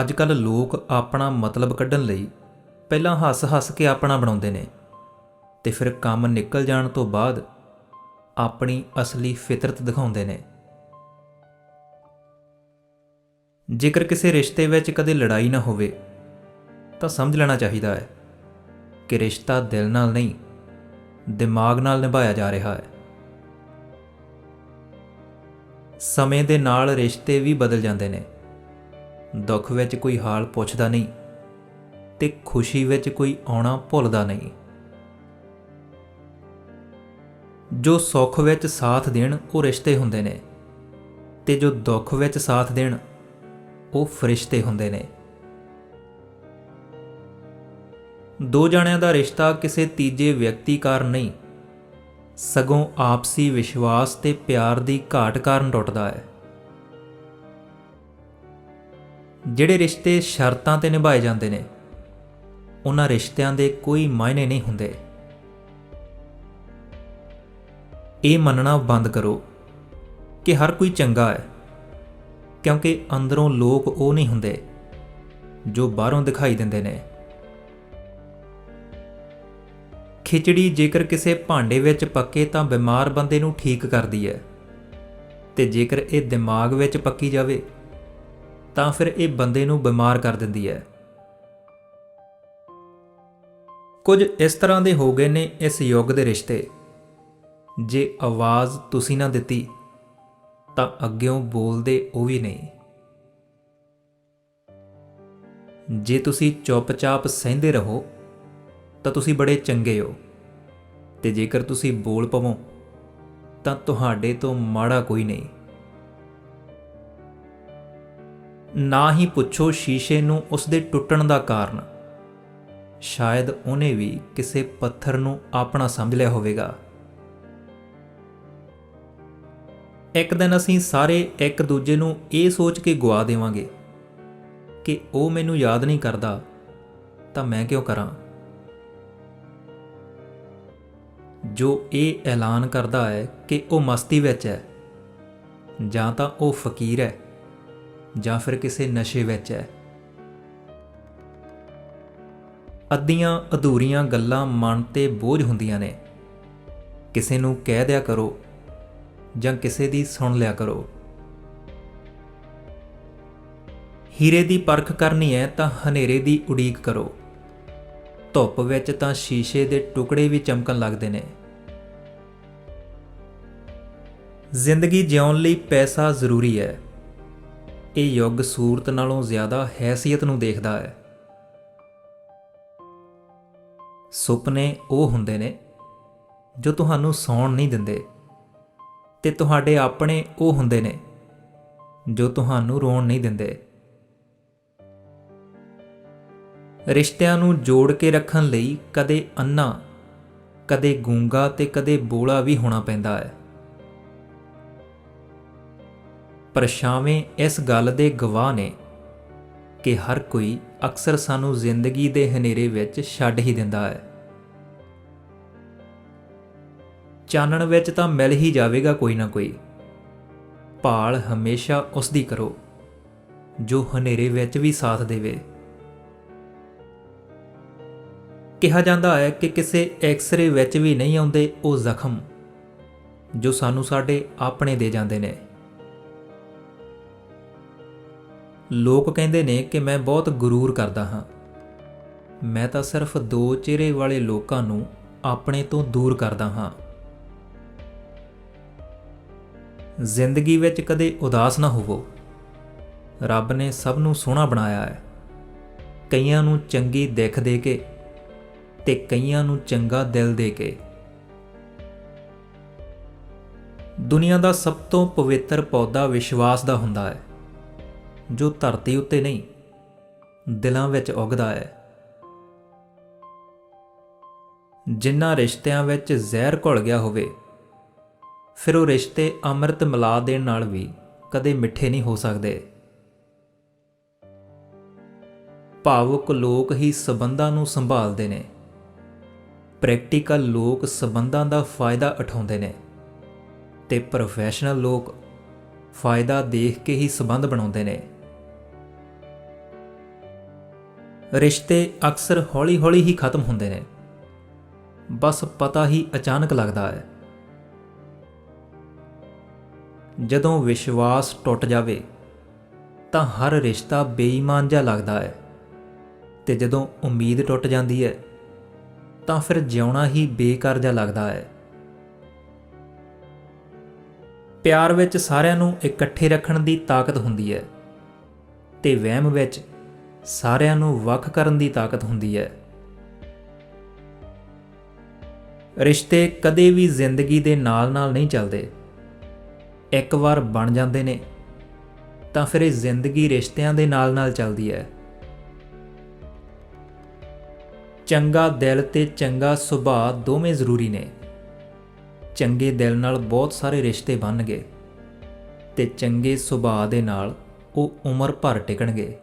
ਅੱਜ ਕੱਲ ਲੋਕ ਆਪਣਾ ਮਤਲਬ ਕੱਢਣ ਲਈ ਪਹਿਲਾਂ ਹੱਸ-ਹੱਸ ਕੇ ਆਪਣਾ ਬਣਾਉਂਦੇ ਨੇ ਤੇ ਫਿਰ ਕੰਮ ਨਿਕਲ ਜਾਣ ਤੋਂ ਬਾਅਦ ਆਪਣੀ ਅਸਲੀ ਫਿਤਰਤ ਦਿਖਾਉਂਦੇ ਨੇ। ਜੇਕਰ ਕਿਸੇ ਰਿਸ਼ਤੇ ਵਿੱਚ ਕਦੇ ਲੜਾਈ ਨਾ ਹੋਵੇ, ਤਾਂ ਸਮਝ ਲੈਣਾ ਚਾਹੀਦਾ ਹੈ ਕਿ ਰਿਸ਼ਤਾ ਦਿਲ ਨਾਲ ਨਹੀਂ, ਦਿਮਾਗ ਨਾਲ ਨਿਭਾਇਆ ਜਾ ਰਿਹਾ ਹੈ। ਸਮੇਂ ਦੇ ਨਾਲ ਰਿਸ਼ਤੇ ਵੀ ਬਦਲ ਜਾਂਦੇ ਨੇ। ਦੁੱਖ ਵਿੱਚ ਕੋਈ ਹਾਲ ਪੁੱਛਦਾ ਨਹੀਂ ਤੇ ਖੁਸ਼ੀ ਵਿੱਚ ਕੋਈ ਆਉਣਾ ਭੁੱਲਦਾ ਨਹੀਂ। ਜੋ ਸੁੱਖ ਵਿੱਚ ਸਾਥ ਦੇਣ, ਉਹ ਰਿਸ਼ਤੇ ਹੁੰਦੇ ਨੇ ਤੇ ਜੋ ਦੁੱਖ ਵਿੱਚ ਸਾਥ ਦੇਣ, ਉਹ ਫਰਿਸ਼ਤੇ ਹੁੰਦੇ ਨੇ। ਦੋ ਜਣਿਆਂ ਦਾ ਰਿਸ਼ਤਾ ਕਿਸੇ ਤੀਜੇ ਵਿਅਕਤੀ ਕਾਰਨ ਨਹੀਂ, ਸਗੋਂ ਆਪਸੀ ਵਿਸ਼ਵਾਸ ਤੇ ਪਿਆਰ ਦੀ ਘਾਟ ਕਾਰਨ ਟੁੱਟਦਾ ਹੈ। ਜਿਹੜੇ ਰਿਸ਼ਤੇ ਸ਼ਰਤਾਂ ਤੇ ਨਿਭਾਏ ਜਾਂਦੇ ਨੇ, ਉਹਨਾਂ ਰਿਸ਼ਤਿਆਂ ਦੇ ਕੋਈ ਮਾਇਨੇ ਨਹੀਂ ਹੁੰਦੇ। ਇਹ ਮੰਨਣਾ ਬੰਦ ਕਰੋ ਕਿ ਹਰ ਕੋਈ ਚੰਗਾ ਹੈ, ਕਿਉਂਕਿ ਅੰਦਰੋਂ ਲੋਕ ਉਹ ਨਹੀਂ ਹੁੰਦੇ ਜੋ ਬਾਹਰੋਂ ਦਿਖਾਈ ਦਿੰਦੇ ਨੇ। ਖਿਚੜੀ ਜੇਕਰ ਕਿਸੇ ਭਾਂਡੇ ਵਿੱਚ ਪੱਕੇ ਤਾਂ ਬਿਮਾਰ ਬੰਦੇ ਨੂੰ ਠੀਕ ਕਰਦੀ ਹੈ, ਤੇ ਜੇਕਰ ਇਹ ਦਿਮਾਗ ਵਿੱਚ ਪੱਕੀ ਜਾਵੇ ਤਾਂ ਫਿਰ ਇਹ ਬੰਦੇ ਨੂੰ ਬਿਮਾਰ ਕਰ ਦਿੰਦੀ ਹੈ। ਕੁਝ ਇਸ ਤਰ੍ਹਾਂ ਦੇ ਹੋ ਗਏ ਨੇ ਇਸ ਯੁੱਗ ਦੇ ਰਿਸ਼ਤੇ। ਜੇ ਆਵਾਜ਼ ਤੁਸੀਂ ਨਾ ਦਿੱਤੀ, ਤਾਂ ਅੱਗਿਓਂ ਬੋਲਦੇ ਉਹ ਵੀ ਨਹੀਂ। ਜੇ ਤੁਸੀਂ ਚੁੱਪਚਾਪ ਸਹਿੰਦੇ ਰਹੋ, ਤਾਂ ਤੁਸੀਂ ਬੜੇ ਚੰਗੇ ਹੋ। ਤੇ ਜੇਕਰ ਤੁਸੀਂ ਬੋਲ ਪਵੋ, ਤਾਂ ਤੁਹਾਡੇ ਤੋਂ ਮਾੜਾ ਕੋਈ ਨਹੀਂ। ਨਾ ਹੀ ਪੁੱਛੋ ਸ਼ੀਸ਼ੇ ਨੂੰ ਉਸ ਦੇ ਟੁੱਟਣ ਦਾ ਕਾਰਨ। ਸ਼ਾਇਦ ਉਹਨੇ ਵੀ ਕਿਸੇ ਪੱਥਰ ਨੂੰ ਆਪਣਾ ਸਮਝ ਲਿਆ ਹੋਵੇਗਾ। ਇੱਕ ਦਿਨ ਅਸੀਂ ਸਾਰੇ ਇੱਕ ਦੂਜੇ ਨੂੰ ਇਹ ਸੋਚ ਕੇ ਗਵਾ ਦੇਵਾਂਗੇ ਕਿ ਉਹ ਮੈਨੂੰ ਯਾਦ ਨਹੀਂ ਕਰਦਾ, ਤਾਂ ਮੈਂ ਕਿਉਂ ਕਰਾਂ? ਜੋ ਇਹ ਐਲਾਨ ਕਰਦਾ ਹੈ ਕਿ ਉਹ ਮਸਤੀ ਵਿੱਚ ਹੈ ਜਾਂ ਤਾਂ ਉਹ ਫਕੀਰ ਹੈ। ਜਾਂ ਫਿਰ ਕਿਸੇ ਨਸ਼ੇ ਵਿੱਚ ਹੈ। ਅੱਧੀਆਂ ਅਧੂਰੀਆਂ ਗੱਲਾਂ ਮਨ ਤੇ ਬੋਝ ਹੁੰਦੀਆਂ ਨੇ। ਕਿਸੇ ਨੂੰ ਕਹਿ ਦਿਆ ਕਰੋ ਜਾਂ ਕਿਸੇ ਦੀ ਸੁਣ ਲਿਆ ਕਰੋ। ਹੀਰੇ ਦੀ ਪਰਖ ਕਰਨੀ ਹੈ ਤਾਂ ਹਨੇਰੇ ਦੀ ਉਡੀਕ ਕਰੋ। ਧੁੱਪ ਵਿੱਚ ਤਾਂ ਸ਼ੀਸ਼ੇ ਦੇ ਟੁਕੜੇ ਵੀ ਚਮਕਣ ਲੱਗਦੇ ਨੇ। ਜ਼ਿੰਦਗੀ ਜਿਉਣ ਲਈ ਪੈਸਾ ਜ਼ਰੂਰੀ ਹੈ। ਇਹ ਯੁੱਗ ਸੂਰਤ ਨਾਲੋਂ ਜ਼ਿਆਦਾ ਹੈਸੀਅਤ ਨੂੰ ਦੇਖਦਾ ਹੈ। ਸੁਪਨੇ ਉਹ ਹੁੰਦੇ ਨੇ ਜੋ ਤੁਹਾਨੂੰ ਸੌਣ ਨਹੀਂ ਦਿੰਦੇ ਤੇ ਤੁਹਾਡੇ ਆਪਣੇ ਉਹ ਹੁੰਦੇ ਨੇ ਜੋ ਤੁਹਾਨੂੰ ਰੋਣ ਨਹੀਂ ਦਿੰਦੇ। ਰਿਸ਼ਤਿਆਂ ਨੂੰ ਜੋੜ ਕੇ ਰੱਖਣ ਲਈ ਕਦੇ ਅੰਨਾ, ਕਦੇ ਗੂੰਗਾ ਤੇ ਕਦੇ ਬੋਲਾ ਵੀ ਹੋਣਾ ਪੈਂਦਾ ਹੈ। ਪਰਛਾਵੇਂ ਇਸ ਗੱਲ ਦੇ ਗਵਾਹ ਨੇ ਕਿ ਹਰ ਕੋਈ ਅਕਸਰ ਸਾਨੂੰ ਜ਼ਿੰਦਗੀ ਦੇ ਹਨੇਰੇ ਵਿੱਚ ਛੱਡ ਹੀ ਦਿੰਦਾ ਹੈ। ਚਾਨਣ ਵਿੱਚ ਤਾਂ ਮਿਲ ਹੀ ਜਾਵੇਗਾ ਕੋਈ ਨਾ ਕੋਈ। ਭਾਲ ਹਮੇਸ਼ਾ ਉਸ ਦੀ ਕਰੋ, ਜੋ ਹਨੇਰੇ ਵਿੱਚ ਵੀ ਸਾਥ ਦੇਵੇ। ਕਿਹਾ ਜਾਂਦਾ ਹੈ ਕਿ ਕਿਸੇ ਐਕਸ-ਰੇ ਵਿੱਚ ਵੀ ਨਹੀਂ ਆਉਂਦੇ ਉਹ ਜ਼ਖਮ, ਜੋ ਸਾਨੂੰ ਸਾਡੇ ਆਪਣੇ ਦੇ ਜਾਂਦੇ ਨੇ। ਲੋਕ ਕਹਿੰਦੇ ਨੇ ਕਿ ਮੈਂ ਬਹੁਤ ਗਰੂਰ ਕਰਦਾ ਹਾਂ। ਮੈਂ ਤਾਂ ਸਿਰਫ ਦੋ ਚਿਹਰੇ ਵਾਲੇ ਲੋਕਾਂ ਨੂੰ ਆਪਣੇ ਤੋਂ ਦੂਰ ਕਰਦਾ ਹਾਂ। ਜ਼ਿੰਦਗੀ ਵਿੱਚ ਕਦੇ ਉਦਾਸ ਨਾ ਹੋਵੋ। ਰੱਬ ਨੇ ਸਭ ਨੂੰ ਸੋਹਣਾ ਬਣਾਇਆ ਹੈ। ਕਈਆਂ ਨੂੰ ਚੰਗੀ ਦਿੱਖ ਦੇ ਕੇ ਤੇ ਕਈਆਂ ਨੂੰ ਚੰਗਾ ਦਿਲ ਦੇ ਕੇ। ਦੁਨੀਆ ਦਾ ਸਭ ਤੋਂ ਪਵਿੱਤਰ ਪੌਦਾ ਵਿਸ਼ਵਾਸ ਦਾ ਹੁੰਦਾ ਹੈ। ਜੋ ਧਰਤੀ ਉੱਤੇ ਨਹੀਂ, ਦਿਲਾਂ ਵਿੱਚ ਉਗਦਾ ਹੈ। ਜਿਨ੍ਹਾਂ ਰਿਸ਼ਤਿਆਂ ਵਿੱਚ ਜ਼ਹਿਰ ਘੁਲ ਗਿਆ ਹੋਵੇ, ਫਿਰ ਉਹ ਰਿਸ਼ਤੇ ਅੰਮ੍ਰਿਤ ਮਿਲਾ ਦੇਣ ਨਾਲ ਵੀ ਕਦੇ ਮਿੱਠੇ ਨਹੀਂ ਹੋ ਸਕਦੇ। ਭਾਵੁਕ ਲੋਕ ਹੀ ਸਬੰਧਾਂ ਨੂੰ ਸੰਭਾਲਦੇ ਨੇ। ਪ੍ਰੈਕਟੀਕਲ ਲੋਕ ਸਬੰਧਾਂ ਦਾ ਫਾਇਦਾ ਉਠਾਉਂਦੇ ਨੇ ਤੇ ਪ੍ਰੋਫੈਸ਼ਨਲ ਲੋਕ ਫਾਇਦਾ ਦੇਖ ਕੇ ਹੀ ਸਬੰਧ ਬਣਾਉਂਦੇ ਨੇ। ਰਿਸ਼ਤੇ ਅਕਸਰ ਹੌਲੀ-ਹੌਲੀ ਹੀ ਖਤਮ ਹੁੰਦੇ ਨੇ। ਬਸ ਪਤਾ ਹੀ ਅਚਾਨਕ ਲੱਗਦਾ ਹੈ। ਜਦੋਂ ਵਿਸ਼ਵਾਸ ਟੁੱਟ ਜਾਵੇ, ਤਾਂ ਹਰ ਰਿਸ਼ਤਾ ਬੇਈਮਾਨ ਜਿਹਾ ਲੱਗਦਾ ਹੈ ਤੇ ਜਦੋਂ ਉਮੀਦ ਟੁੱਟ ਜਾਂਦੀ ਹੈ, ਤਾਂ ਫਿਰ ਜਿਉਣਾ ਹੀ ਬੇਕਾਰ ਜਿਹਾ ਲੱਗਦਾ ਹੈ। ਪਿਆਰ ਵਿੱਚ ਸਾਰਿਆਂ ਨੂੰ ਇਕੱਠੇ ਰੱਖਣ ਦੀ ਤਾਕਤ ਹੁੰਦੀ ਹੈ ਤੇ ਵਹਿਮ ਵਿੱਚ ਸਾਰਿਆਂ ਨੂੰ ਵੱਖ ਕਰਨ ਦੀ ਤਾਕਤ ਹੁੰਦੀ ਹੈ। ਰਿਸ਼ਤੇ ਕਦੇ ਵੀ ਜ਼ਿੰਦਗੀ ਦੇ ਨਾਲ-ਨਾਲ ਨਹੀਂ ਚੱਲਦੇ। ਇੱਕ ਵਾਰ ਬਣ ਜਾਂਦੇ ਨੇ, ਤਾਂ ਫਿਰ ਇਹ ਜ਼ਿੰਦਗੀ ਰਿਸ਼ਤਿਆਂ ਦੇ ਨਾਲ-ਨਾਲ ਚੱਲਦੀ ਹੈ। ਚੰਗਾ ਦਿਲ ਤੇ ਚੰਗਾ ਸੁਭਾਅ ਦੋਵੇਂ ਜ਼ਰੂਰੀ ਨੇ। ਚੰਗੇ ਦਿਲ ਨਾਲ ਬਹੁਤ ਸਾਰੇ ਰਿਸ਼ਤੇ ਬਣਨਗੇ ਤੇ ਚੰਗੇ ਸੁਭਾਅ ਦੇ ਨਾਲ ਉਹ ਉਮਰ ਭਰ ਟਿਕਣਗੇ।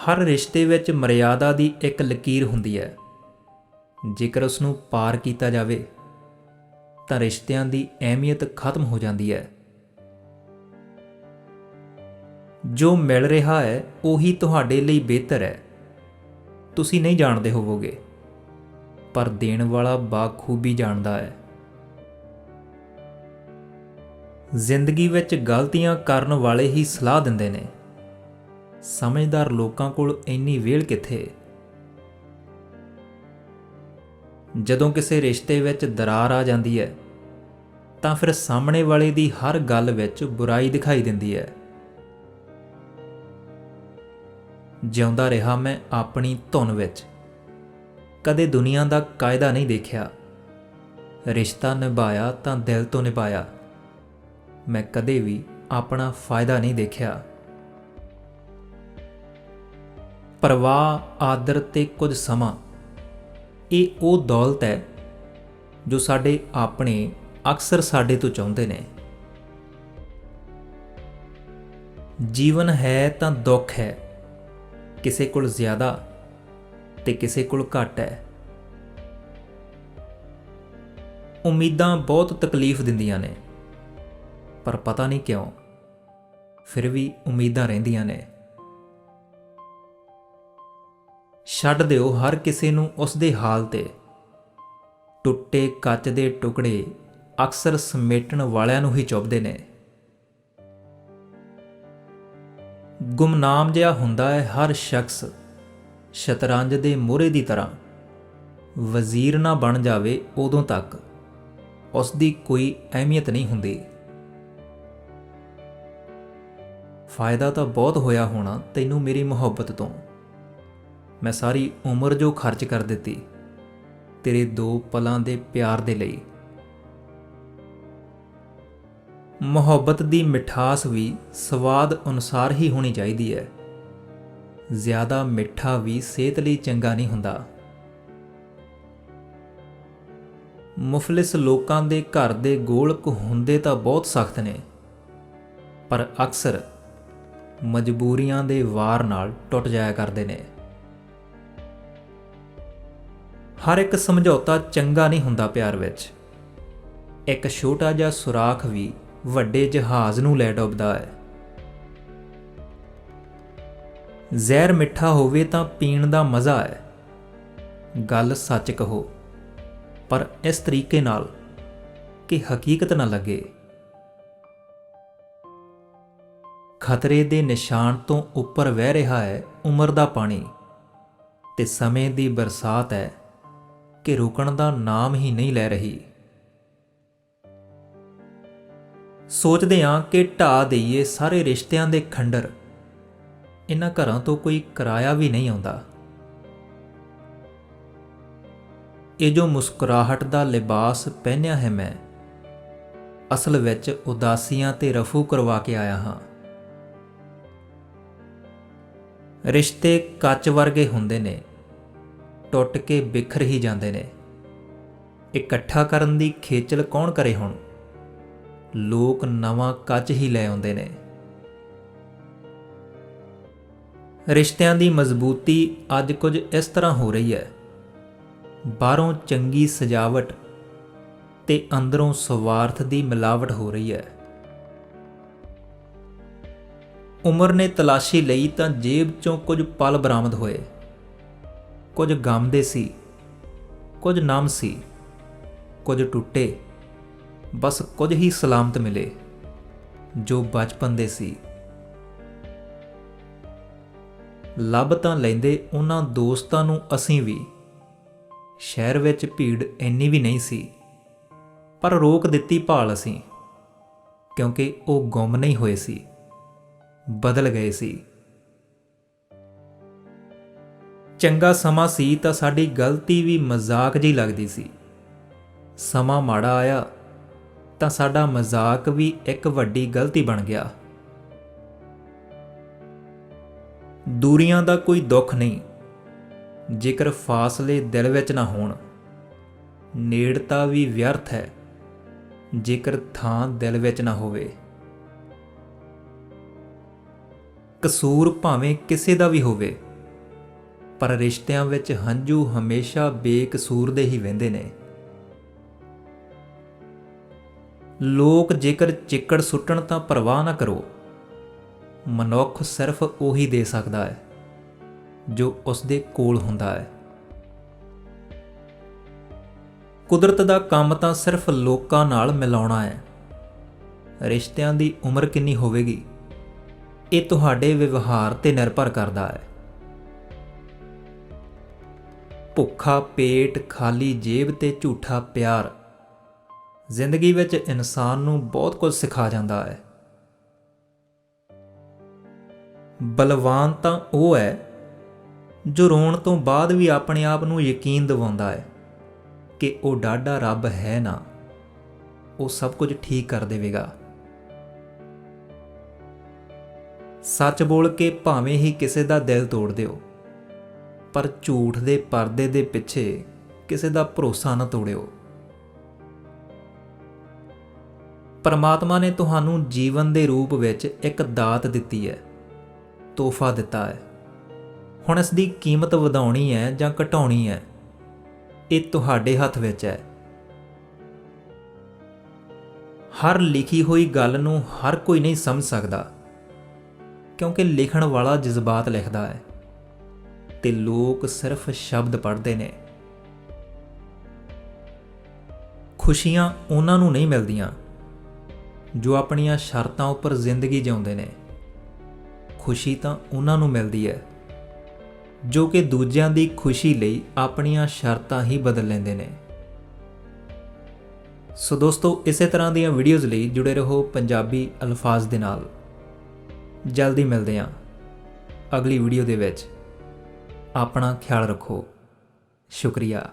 ਹਰ ਰਿਸ਼ਤੇ ਵਿੱਚ ਮਰਿਆਦਾ ਦੀ ਇੱਕ ਲਕੀਰ ਹੁੰਦੀ ਹੈ। ਜੇਕਰ ਉਸ ਨੂੰ ਪਾਰ ਕੀਤਾ ਜਾਵੇ, ਤਾਂ ਰਿਸ਼ਤਿਆਂ ਦੀ ਅਹਿਮੀਅਤ ਖਤਮ ਹੋ ਜਾਂਦੀ ਹੈ। ਜੋ ਮਿਲ ਰਿਹਾ ਹੈ, ਉਹੀ ਤੁਹਾਡੇ ਲਈ ਬਿਹਤਰ ਹੈ। ਤੁਸੀਂ ਨਹੀਂ ਜਾਣਦੇ ਹੋਵੋਗੇ, ਪਰ ਦੇਣ ਵਾਲਾ ਬਾਖੂਬੀ ਜਾਣਦਾ ਹੈ। ਜ਼ਿੰਦਗੀ ਵਿੱਚ ਗਲਤੀਆਂ ਕਰਨ ਵਾਲੇ ਹੀ ਸਲਾਹ ਦਿੰਦੇ ਨੇ। ਸਮਝਦਾਰ ਲੋਕਾਂ ਕੋਲ ਇੰਨੀ ਵੇਲ ਕਿੱਥੇ? ਜਦੋਂ ਕਿਸੇ ਰਿਸ਼ਤੇ ਵਿੱਚ ਦਰਾਰ ਆ ਜਾਂਦੀ ਹੈ, ਤਾਂ ਫਿਰ ਸਾਹਮਣੇ ਵਾਲੇ ਦੀ ਹਰ ਗੱਲ ਵਿੱਚ ਬੁਰਾਈ ਦਿਖਾਈ ਦਿੰਦੀ ਹੈ। ਜਿਉਂਦਾ ਰਿਹਾ ਮੈਂ ਆਪਣੀ ਧੁਨ ਵਿੱਚ। ਕਦੇ ਦੁਨੀਆ ਦਾ ਕਾਇਦਾ ਨਹੀਂ ਦੇਖਿਆ। ਰਿਸ਼ਤਾ ਨਿਭਾਇਆ ਤਾਂ ਦਿਲ ਤੋਂ ਨਿਭਾਇਆ। ਮੈਂ ਕਦੇ ਵੀ ਆਪਣਾ ਫਾਇਦਾ ਨਹੀਂ ਦੇਖਿਆ। ਪਰਵਾਹ, ਆਦਰ ਤੇ ਕੁਝ ਸਮਾਂ। ਇਹ ਉਹ ਦੌਲਤ ਹੈ ਜੋ ਸਾਡੇ ਆਪਣੇ ਅਕਸਰ ਸਾਡੇ ਤੋਂ ਚਾਹੁੰਦੇ ਨੇ। ਜੀਵਨ ਹੈ ਤਾਂ ਦੁੱਖ ਹੈ, ਕਿਸੇ ਕੋਲ ਜ਼ਿਆਦਾ ਤੇ ਕਿਸੇ ਕੋਲ ਘੱਟ ਹੈ। ਉਮੀਦਾਂ ਬਹੁਤ ਤਕਲੀਫ ਦਿੰਦੀਆਂ ਨੇ, ਪਰ ਪਤਾ ਨਹੀਂ ਕਿਉਂ, ਫਿਰ ਵੀ ਉਮੀਦਾਂ ਰਹਿੰਦੀਆਂ ਨੇ। ਛੱਡ ਦਿਓ ਹਰ ਕਿਸੇ ਨੂੰ ਉਸ ਦੇ ਹਾਲ ਤੇ। ਟੁੱਟੇ ਕੱਚ ਦੇ ਟੁਕੜੇ ਅਕਸਰ ਸਮੇਟਣ ਵਾਲਿਆਂ ਨੂੰ ਹੀ ਚੁੱਭਦੇ ਨੇ। ਗੁਮਨਾਮ ਜਿਹਾ ਹੁੰਦਾ ਹੈ ਹਰ ਸ਼ਖਸ ਸ਼ਤਰੰਜ ਦੇ ਮੋਹਰੇ ਦੀ ਤਰ੍ਹਾਂ। ਵਜ਼ੀਰ ਨਾ ਬਣ ਜਾਵੇ ਉਦੋਂ ਤੱਕ ਉਸ ਦੀ ਕੋਈ ਅਹਿਮੀਅਤ ਨਹੀਂ ਹੁੰਦੀ। ਫਾਇਦਾ ਤਾਂ ਬਹੁਤ ਹੋਇਆ ਹੋਣਾ ਤੈਨੂੰ ਮੇਰੀ ਮੁਹੱਬਤ ਤੋਂ। ਮੈਂ ਸਾਰੀ ਉਮਰ ਜੋ ਖਰਚ ਕਰ ਦਿੱਤੀ, ਤੇਰੇ ਦੋ ਪਲਾਂ ਦੇ ਪਿਆਰ ਦੇ ਲਈ। ਮੁਹੱਬਤ ਦੀ ਮਿਠਾਸ ਵੀ ਸਵਾਦ ਅਨੁਸਾਰ ਹੀ ਹੋਣੀ ਚਾਹੀਦੀ ਹੈ। ਜ਼ਿਆਦਾ ਮਿੱਠਾ ਵੀ ਸਿਹਤ ਲਈ ਚੰਗਾ ਨਹੀਂ ਹੁੰਦਾ। ਮੁਫਲਿਸ ਲੋਕਾਂ ਦੇ ਘਰ ਦੇ ਗੋਲਕ ਹੁੰਦੇ ਤਾਂ ਬਹੁਤ ਸਖਤ ਨੇ, ਪਰ ਅਕਸਰ ਮਜਬੂਰੀਆਂ ਦੇ ਵਾਰ ਨਾਲ ਟੁੱਟ ਜਾਇਆ ਕਰਦੇ ਨੇ। ਹਰ ਇੱਕ ਸਮਝੌਤਾ ਚੰਗਾ ਨਹੀਂ ਹੁੰਦਾ ਪਿਆਰ ਵਿੱਚ। ਇੱਕ ਛੋਟਾ ਜਿਹਾ ਸੁਰਾਖ ਵੀ ਵੱਡੇ ਜਹਾਜ਼ ਨੂੰ ਲੈ ਡੁੱਬਦਾ ਹੈ। ਜ਼ਹਿਰ ਮਿੱਠਾ ਹੋਵੇ ਤਾਂ ਪੀਣ ਦਾ ਮਜ਼ਾ ਹੈ। ਗੱਲ ਸੱਚ ਕਹੋ, ਪਰ ਇਸ ਤਰੀਕੇ ਨਾਲ ਕਿ ਹਕੀਕਤ ਨਾ ਲੱਗੇ। ਖਤਰੇ ਦੇ ਨਿਸ਼ਾਨ ਤੋਂ ਉੱਪਰ ਵਹਿ ਰਿਹਾ ਹੈ ਉਮਰ ਦਾ ਪਾਣੀ ਤੇ ਸਮੇਂ ਦੀ ਬਰਸਾਤ ਹੈ ਕਿ ਰੁਕਣ ਦਾ ਨਾਮ ਹੀ ਨਹੀਂ ਲੈ ਰਹੀ। ਸੋਚਦੇ ਹਾਂ ਕਿ ਢਾ ਦਈਏ ਸਾਰੇ ਰਿਸ਼ਤਿਆਂ ਦੇ ਖੰਡਰ। ਇਹਨਾਂ ਘਰਾਂ ਤੋਂ ਕੋਈ ਕਿਰਾਇਆ ਵੀ ਨਹੀਂ ਆਉਂਦਾ। ਇਹ ਜੋ ਮੁਸਕਰਾਹਟ ਦਾ ਲਿਬਾਸ ਪਹਿਨਿਆ ਹੈ ਮੈਂ, ਅਸਲ ਵਿੱਚ ਉਦਾਸੀਆਂ ਤੇ ਰਫੂ ਕਰਵਾ ਕੇ ਆਇਆ ਹਾਂ। ਰਿਸ਼ਤੇ ਕੱਚ ਵਰਗੇ ਹੁੰਦੇ ਨੇ। ਟੁੱਟ ਕੇ ਬਿਖਰ ਹੀ ਜਾਂਦੇ ਨੇ। ਇਕੱਠਾ ਕਰਨ ਦੀ ਖੇਚਲ ਕੌਣ ਕਰੇ ਹੁਣ? ਲੋਕ ਨਵਾਂ ਕੱਚ ਹੀ ਲੈ ਆਉਂਦੇ ਨੇ। ਰਿਸ਼ਤਿਆਂ ਦੀ ਮਜ਼ਬੂਤੀ ਅੱਜ ਕੁਝ ਇਸ ਤਰ੍ਹਾਂ ਹੋ ਰਹੀ ਹੈ। ਬਾਹਰੋਂ ਚੰਗੀ ਸਜਾਵਟ ਤੇ ਅੰਦਰੋਂ ਸਵਾਰਥ ਦੀ ਮਿਲਾਵਟ ਹੋ ਰਹੀ ਹੈ। ਉਮਰ ਨੇ ਤਲਾਸ਼ੀ ਲਈ ਤਾਂ ਜੇਬ ਚੋਂ ਕੁਝ ਪਲ ਬਰਾਮਦ ਹੋਏ। ਕੁਝ ਗਮ ਦੇ ਸੀ, ਕੁਝ ਨਮ ਸੀ, ਕੁਝ ਟੁੱਟੇ, ਬਸ ਕੁਝ ਹੀ ਸਲਾਮਤ ਮਿਲੇ ਜੋ ਬਚਪਨ ਦੇ ਸੀ। ਲੱਭ ਤਾਂ ਲੈਂਦੇ ਉਹਨਾਂ ਦੋਸਤਾਂ ਨੂੰ ਅਸੀਂ ਵੀ। ਸ਼ਹਿਰ ਵਿੱਚ ਭੀੜ ਇੰਨੀ ਵੀ ਨਹੀਂ ਸੀ, ਪਰ ਰੋਕ ਦਿੱਤੀ ਭਾਲ ਅਸੀਂ, ਕਿਉਂਕਿ ਉਹ ਗੁੰਮ ਨਹੀਂ ਹੋਏ ਸੀ, ਬਦਲ ਗਏ ਸੀ। ਚੰਗਾ ਸਮਾਂ ਸੀ ਤਾਂ ਸਾਡੀ ਗਲਤੀ ਵੀ ਮਜ਼ਾਕ ਜਿਹੀ ਲੱਗਦੀ ਸੀ। ਸਮਾਂ ਮਾੜਾ ਆਇਆ ਤਾਂ ਸਾਡਾ ਮਜ਼ਾਕ ਵੀ ਇੱਕ ਵੱਡੀ ਗਲਤੀ ਬਣ ਗਿਆ। ਦੂਰੀਆਂ ਦਾ ਕੋਈ ਦੁੱਖ ਨਹੀਂ। ਜੇਕਰ ਫਾਸਲੇ ਦਿਲ ਵਿੱਚ ਨਾ ਹੋਣ, ਨੇੜਤਾ ਵੀ ਵਿਅਰਥ ਹੈ। ਜੇਕਰ ਥਾਂ ਦਿਲ ਵਿੱਚ ਨਾ ਹੋਵੇ। ਕਸੂਰ ਭਾਵੇਂ ਕਿਸੇ ਦਾ ਵੀ ਹੋਵੇ। ਪਰ ਰਿਸ਼ਤਿਆਂ ਵਿੱਚ ਹੰਝੂ ਹਮੇਸ਼ਾ ਬੇਕਸੂਰ ਦੇ ਹੀ ਵਹਿੰਦੇ ਨੇ। ਲੋਕ ਜੇਕਰ ਚਿੱਕੜ ਸੁੱਟਣ ਤਾਂ ਪਰਵਾਹ ਨਾ ਕਰੋ। ਮਨੁੱਖ ਸਿਰਫ ਉਹੀ ਦੇ ਸਕਦਾ ਹੈ, ਜੋ ਉਸ ਦੇ ਕੋਲ ਹੁੰਦਾ ਹੈ। ਕੁਦਰਤ ਦਾ ਕੰਮ ਤਾਂ ਸਿਰਫ ਲੋਕਾਂ ਨਾਲ ਮਿਲਾਉਣਾ ਹੈ। ਰਿਸ਼ਤਿਆਂ ਦੀ ਉਮਰ ਕਿੰਨੀ ਹੋਵੇਗੀ, ਇਹ ਤੁਹਾਡੇ ਵਿਵਹਾਰ ਤੇ ਨਿਰਭਰ ਕਰਦਾ ਹੈ। ਭੁੱਖਾ ਪੇਟ ਖਾਲੀ ਜੇਬ ਤੇ ਝੂਠਾ ਪਿਆਰ। ਜ਼ਿੰਦਗੀ ਵਿੱਚ ਇਨਸਾਨ ਨੂੰ ਬਹੁਤ ਕੁਝ ਸਿਖਾ ਜਾਂਦਾ ਹੈ। ਬਲਵਾਨ ਤਾਂ ਉਹ ਹੈ ਜੋ ਰੋਣ ਤੋਂ ਬਾਅਦ ਵੀ ਆਪਣੇ ਆਪ ਨੂੰ ਯਕੀਨ ਦਿਵਾਉਂਦਾ ਹੈ ਕਿ ਉਹ ਡਾਡਾ ਰੱਬ ਹੈ ਨਾ। ਉਹ ਸਭ ਕੁਝ ਠੀਕ ਕਰ ਦੇਵੇਗਾ। ਸੱਚ ਬੋਲ ਕੇ ਭਾਵੇਂ ਹੀ ਕਿਸੇ ਦਾ ਦਿਲ ਤੋੜ ਦਿਓ। ਪਰ ਝੂਠ ਦੇ ਪਰਦੇ ਦੇ ਪਿੱਛੇ ਕਿਸੇ ਦਾ ਭਰੋਸਾ ਨਾ ਤੋੜਿਓ। ਪਰਮਾਤਮਾ ਨੇ ਤੁਹਾਨੂੰ ਜੀਵਨ ਦੇ ਰੂਪ ਵਿੱਚ ਇੱਕ ਦਾਤ ਦਿੱਤੀ ਹੈ, ਤੋਹਫਾ ਦਿੱਤਾ ਹੈ। ਹੁਣ ਇਸ ਦੀ ਕੀਮਤ ਵਧਾਉਣੀ ਹੈ ਜਾਂ ਘਟਾਉਣੀ ਹੈ, ਇਹ ਤੁਹਾਡੇ ਹੱਥ ਵਿੱਚ ਹੈ। ਹਰ ਲਿਖੀ ਹੋਈ ਗੱਲ ਨੂੰ ਹਰ ਕੋਈ ਨਹੀਂ ਸਮਝ ਸਕਦਾ, ਕਿਉਂਕਿ ਲਿਖਣ ਵਾਲਾ ਜਜ਼ਬਾਤ ਲਿਖਦਾ ਹੈ। ਤੇ ਲੋਕ ਸਿਰਫ ਸ਼ਬਦ ਪੜ੍ਹਦੇ ਨੇ। ਖੁਸ਼ੀਆਂ ਉਹਨਾਂ ਨੂੰ ਨਹੀਂ ਮਿਲਦੀਆਂ, ਜੋ ਆਪਣੀਆਂ ਸ਼ਰਤਾਂ ਉੱਪਰ ਜ਼ਿੰਦਗੀ ਜਿਉਂਦੇ ਨੇ। ਖੁਸ਼ੀ ਤਾਂ ਉਹਨਾਂ ਨੂੰ ਮਿਲਦੀ ਹੈ, ਜੋ ਕਿ ਦੂਜਿਆਂ ਦੀ ਖੁਸ਼ੀ ਲਈ ਆਪਣੀਆਂ ਸ਼ਰਤਾਂ ਹੀ ਬਦਲ ਲੈਂਦੇ ਨੇ। ਸੋ ਦੋਸਤੋ, ਇਸੇ ਤਰ੍ਹਾਂ ਦੀਆਂ ਵੀਡੀਓਜ਼ ਲਈ ਜੁੜੇ ਰਹੋ ਪੰਜਾਬੀ ਅਲਫਾਜ਼ ਦੇ ਨਾਲ। ਜਲਦੀ ਮਿਲਦੇ ਹਾਂ ਅਗਲੀ ਵੀਡੀਓ ਦੇ ਵਿੱਚ। ਆਪਣਾ ਖਿਆਲ ਰੱਖੋ। ਸ਼ੁਕਰੀਆ।